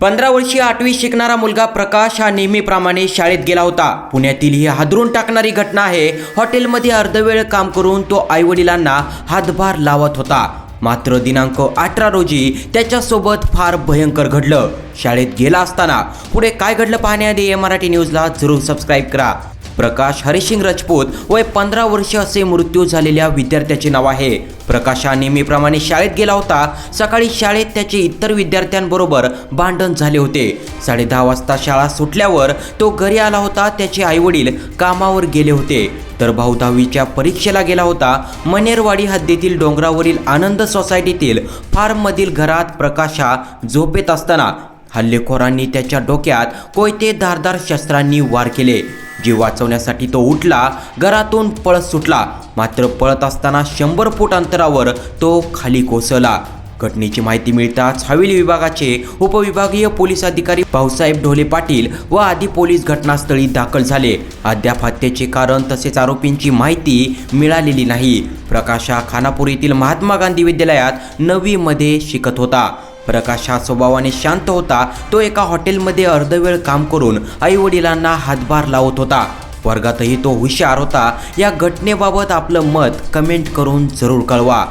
पंधरा वर्षीय आठवी शिकणारा मुलगा प्रकाश हा नेहमीप्रमाणे शाळेत गेला होता. पुण्यातील ही हादरून टाकणारी घटना आहे. हॉटेलमध्ये अर्धवेळ काम करून तो आईवडिलांना हातभार लावत होता. मात्र दिनांक अठरा रोजी त्याच्यासोबत फार भयंकर घडलं. शाळेत गेला असताना पुढे काय घडलं पाहण्याआधी मराठी न्यूजला जरूर सबस्क्राईब करा. प्रकाश हरिसिंग राजपूत वय पंधरा वर्ष असे मृत्यू झालेल्या विद्यार्थ्याचे नाव आहे. प्रकाश हा नेहमीप्रमाणे शाळेत गेला होता. सकाळी शाळेत त्याचे इतर विद्यार्थ्यांबरोबर भांडण झाले होते. साडेदहा वाजता शाळा सुटल्यावर तो घरी आला होता. त्याचे आईवडील कामावर गेले होते. तर भाऊ दहावीच्या परीक्षेला गेला होता. मनेरवाडी हद्दीतील डोंगरावरील आनंद सोसायटीतील फार्ममधील घरात प्रकाश हा झोपेत असताना हल्लेखोरांनी त्याच्या डोक्यात कोयते धारदार शस्त्रांनी वार केले. जीव वाचवण्यासाठी तो उठला घरातून पळत सुटला. मात्र पळत असताना शंभर फूट अंतरावर तो खाली कोसळला. घटनेची माहिती मिळताच हवेली विभागाचे उपविभागीय पोलीस अधिकारी भाऊसाहेब ढोले पाटील व आदी पोलीस घटनास्थळी दाखल झाले. अद्याप हत्येचे कारण तसेच आरोपींची माहिती मिळालेली नाही. प्रकाश हा खानापूर येथील महात्मा गांधी विद्यालयात नववीमध्ये शिकत होता. प्रकाश हा स्वभावाने शांत होता. तो एका हॉटेलमध्ये अर्धवेळ काम करून आईवडिलांना हातभार लावत होता. वर्गातही तो हुशार होता. या घटनेबाबत आपलं मत कमेंट करून जरूर कळवा.